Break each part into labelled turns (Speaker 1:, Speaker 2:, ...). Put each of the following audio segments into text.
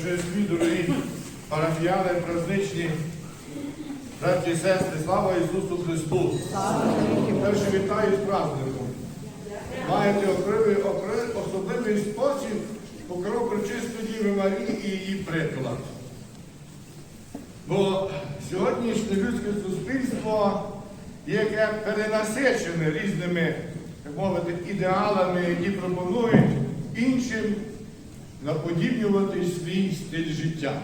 Speaker 1: співбраті дорогі парафіяни, праздничні, браті і сестри, слава Ісусу Христу! Перше вітаю з праздником. Маєте окремий, окре- особливий спосіб покров причистої Діви Марії і її приклад. Бо сьогоднішнє людське суспільство яке перенасичене різними, так мовити, ідеалами, які пропонують іншим наподібнювати свій стиль життя.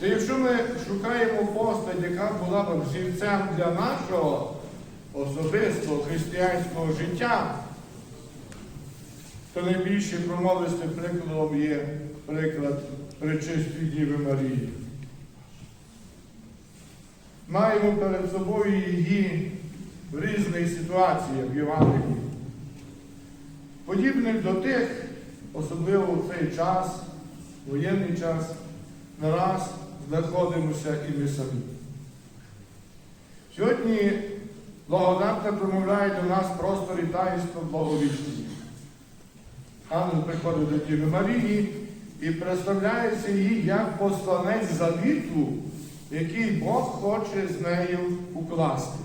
Speaker 1: Та якщо ми шукаємо постать, яка була б взірцем для нашого особистого християнського життя, то найбільше промовистим прикладом є приклад Пречистої Діви Марії. Маємо перед собою її в різних ситуаціях в Євангелії, подібних до тих, особливо в цей час, воєнний час, не раз знаходимося і ми самі. Сьогодні благодатна промовляє до нас просторі таїнства благовіщення. Ангел приходить до Діви Марії і представляється їй як посланець завіту, який Бог хоче з нею укласти.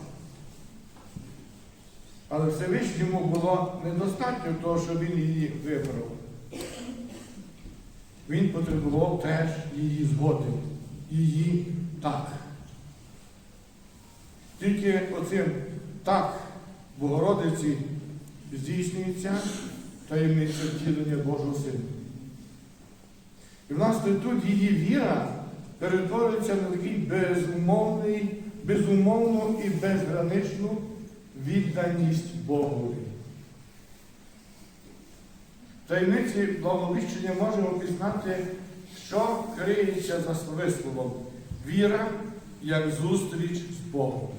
Speaker 1: Але Всевишньому було недостатньо того, що він її вибрав. Він потребував теж її згоди, її так. Тільки оцим так Богородиці здійснюється таємниця втілення Божого Сина. І власне тут її віра перетворюється на такий безумовний, безумовну і безграничну відданість Богові. Таємниці благовіщення можемо пізнати, що криється за висловом віра як зустріч з Богом.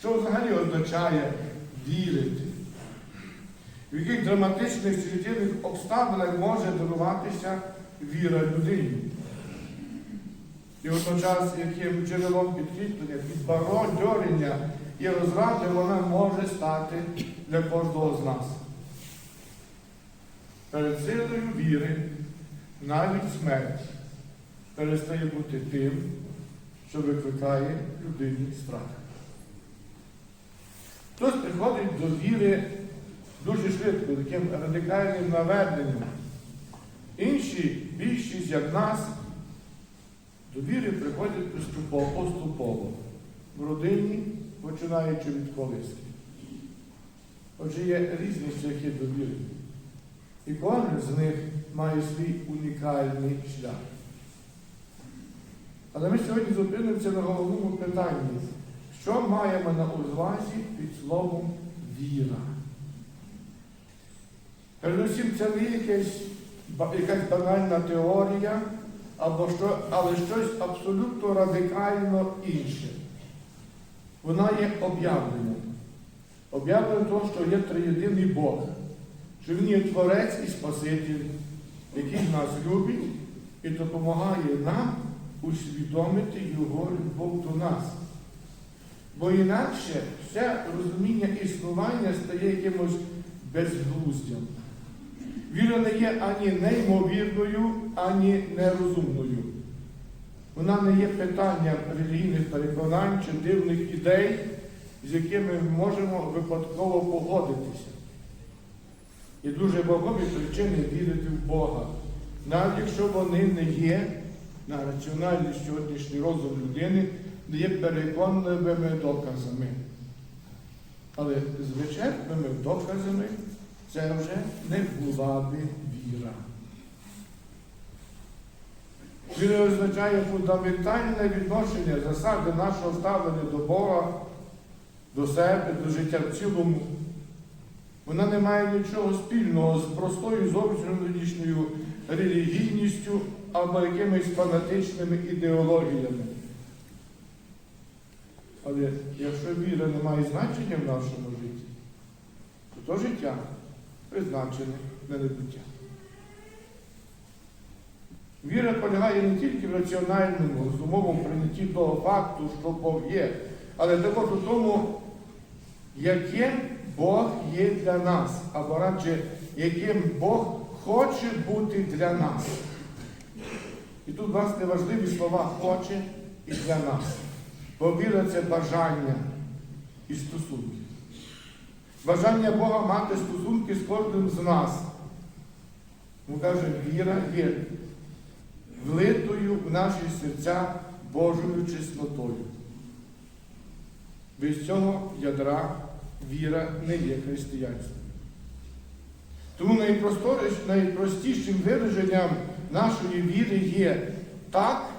Speaker 1: Що взагалі означає вірити? В яких драматичних життєвих обставинах може даруватися віра людині? І водночас, яким джерелом підкріплення, підбородьорення і розради вона може стати для кожного з нас. Перед силою віри навіть смерть перестає бути тим, що викликає людині страх. Хтось приходить до віри дуже швидко, таким радикальним наведенням. Інші, більшість, як нас, до віри приходять поступово, поступово в родині, починаючи від колиски. Отже, є різні шляхи до віри. І кожен з них має свій унікальний шлях. Але ми сьогодні зупинимося на головному питанні, що маємо на увазі під словом віра. Передусім, це не якась, якась банальна теорія, або що, але щось абсолютно радикально інше. Вона є об'явленням. Об'явленням того, що є триєдиний Бог, що Він є Творець і Спаситель, який нас любить і допомагає нам усвідомити Його любов до нас. Бо інакше все розуміння існування стає якимось безглуздям. Віра не є ані неймовірною, ані нерозумною. Вона не є питанням релігійних переконань чи дивних ідей, з якими ми можемо випадково погодитися. І дуже вагомі причини вірити в Бога, навіть якщо вони не є на раціональний сьогоднішній розум людини, не є переконливими доказами. Але з вичерпними доказами це вже не була би віра. Віра означає фундаментальне відношення засади нашого ставлення до Бога, до себе, до життя в цілому. Вона не має нічого спільного з простою зовнішньою релігійністю або якимись фанатичними ідеологіями. Але якщо віра не має значення в нашому житті, то то життя призначене на небуття. Віра полягає не тільки в раціональному, розумовому прийнятті того факту, що Бог є, але також у тому, яке Бог є для нас, або радше, яким Бог хоче бути для нас. І тут, власне, важливі слова хоче і для нас. Бо віра це бажання і стосунки. Бажання Бога мати стосунки з кожним з нас. Він каже, віра є влитою в наші серця Божою чеснотою. Без цього ядра віра не є християнством. Тому найпростішим вираженням нашої віри є так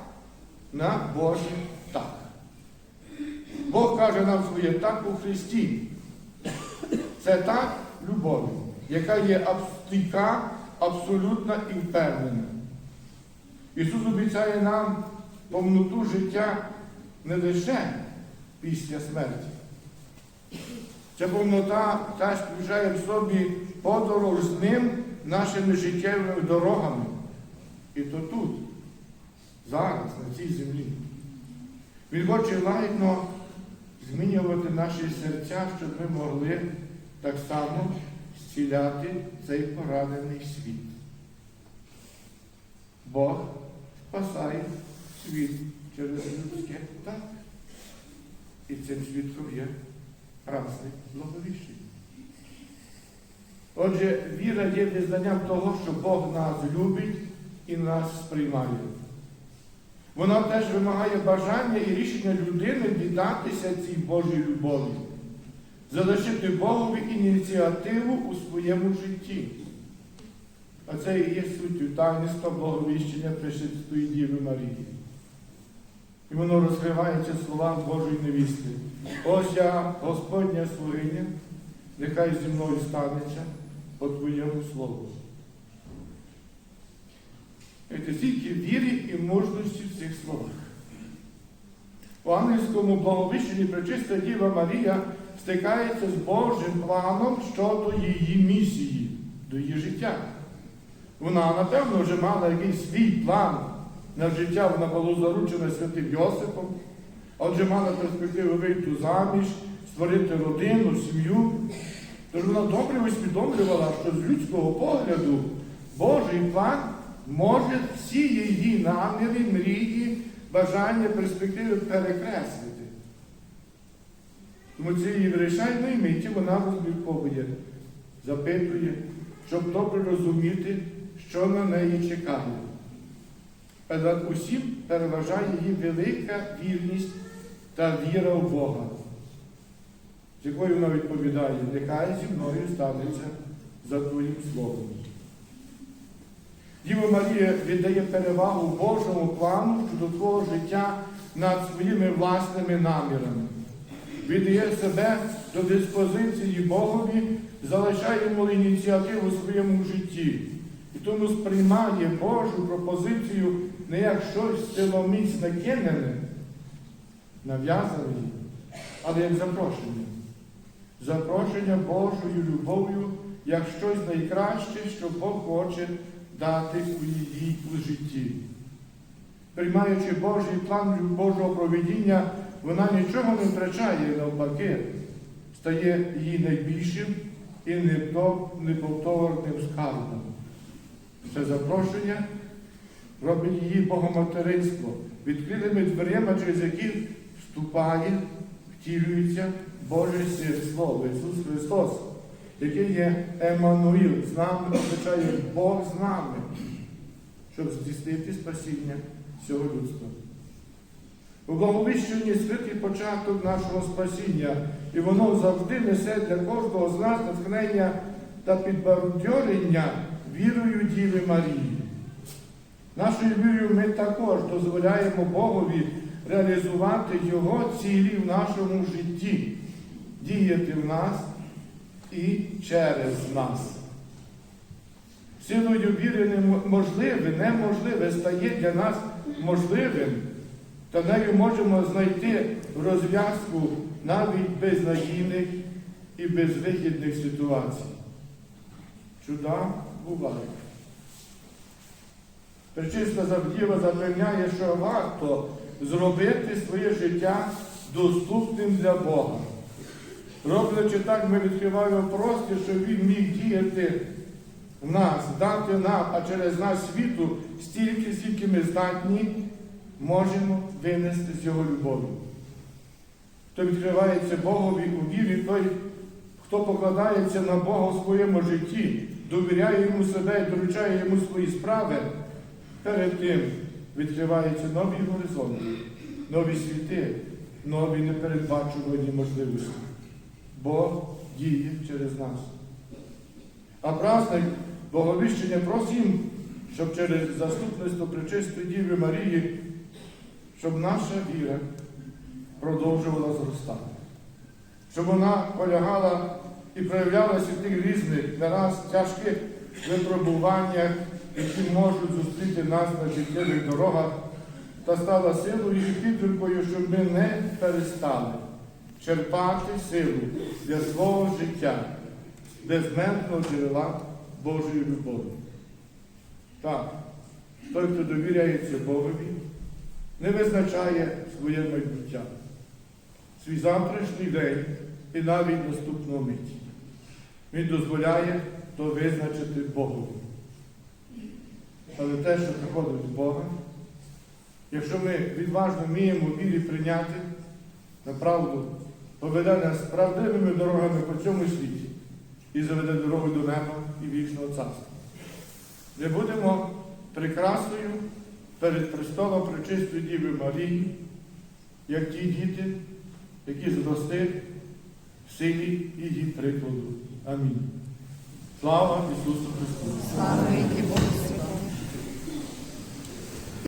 Speaker 1: на Боже так. Бог каже нам своє так у Христі. Це так любові, яка є стійка, абсолютна і впевнена. Ісус обіцяє нам повноту життя не лише після смерті. Ця повнота теж включає в собі подорож з ним нашими життєвими дорогами. І то тут, зараз, на цій землі. Він хоче лагідно змінювати наші серця, щоб ми могли так само зціляти цей поранений світ. Бог спасає світ через людське так. І цим свідком є разне благовіщення. Отже, віра є визнанням того, що Бог нас любить і нас сприймає. Вона теж вимагає бажання і рішення людини віддатися цій Божій любові, залишити Богові ініціативу у своєму житті. А це і є суттю таїнства Боговіщення Пресвятої Діви Марії. І воно розкривається словам Божої невісти. Ось я, Господня слугиня, нехай зі мною станеться по Твоєму слову. Це стільки віри і мужності в цих словах. У ангельському благовіщенні Пречиста Діва Марія стикається з Божим планом щодо її місії, до її життя. Вона, напевно, вже мала якийсь свій план на життя, вона була заручена святим Йосипом, отже мала перспективу вийти заміж, створити родину, сім'ю. Тож вона добре усвідомлювала, що з людського погляду Божий план може всі її наміри, мрії, бажання, перспективи перекреслити. Тому цієї вирішальної миті вона розмірковує, запитує, щоб добре розуміти, що на неї чекає. Над усім переважає її велика вірність та віра в Бога, з якою вона відповідає, нехай зі мною станеться за Твоїм словом. Діва Марія віддає перевагу Божому плану щодо твого життя над своїми власними намірами. Віддає себе до диспозиції Богові, залишає йому ініціативу у своєму житті. І тому сприймає Божу пропозицію не як щось силоміць накинене, нав'язане, але як запрошення. Запрошення Божою любов'ю як щось найкраще, що Бог хоче дати у її у житті. Приймаючи Божий план Божого проведіння, вона нічого не втрачає навпаки, стає її найбільшим і неповторним скарбом. Це запрошення робить її богоматеринство, відкритими дверима, через які вступає, втілюється Син Слово, Ісус Христос, який є Еммануїл, з нами означає Бог з нами, щоб здійснити спасіння всього людства. У благовіщенні святий початок нашого спасіння, і воно завжди несе для кожного з нас натхнення та підбадьорення вірою Діви Марії. Нашою вірою ми також дозволяємо Богові реалізувати Його цілі в нашому житті, діяти в нас і через нас. Силою віри неможливе, неможливе стає для нас можливим, та нею можемо знайти розв'язку навіть безнадійних і безвихідних ситуацій. Чуда бувають. Пречиста Завдіва запевняє, що варто зробити своє життя доступним для Бога. Роблячи так, ми відкриваємо простір, щоб він міг діяти в нас, дати нам, а через нас світу стільки, скільки ми здатні, можемо винести з його любові. Хто відкривається Богові у вірі, той, хто покладається на Бога в своєму житті, довіряє йому себе і доручає йому свої справи, перед тим відкриваються нові горизонти, нові світи, нові непередбачувані можливості. Бог діє через нас. А праздник Боговіщення просим, щоб через заступництво Пречистої Діви Марії, щоб наша віра продовжувала зростати, щоб вона полягала і проявлялася в тих різних, не раз тяжких випробуваннях, які можуть зустріти нас на життєвих дорогах, та стала силою і підтримкою, щоб ми не перестали черпати силу для свого життя, безмежного джерела Божої любові. Так, той, хто довіряється Богові, не визначає своє майбуття, свій завтрашній день і навіть наступну мить. Він дозволяє то визначити Богові. Але те, що приходить з Бога, якщо ми відважно вміємо вірі прийняти на правду, поведе нас правдивими дорогами по цьому світі і заведе дорогу до неба і вічного царства. Не будемо прикрасою перед престолом Пречистої Діви Марії, як ті діти, які зрости в силі її прикладу. Амінь. Слава Ісусу Христу!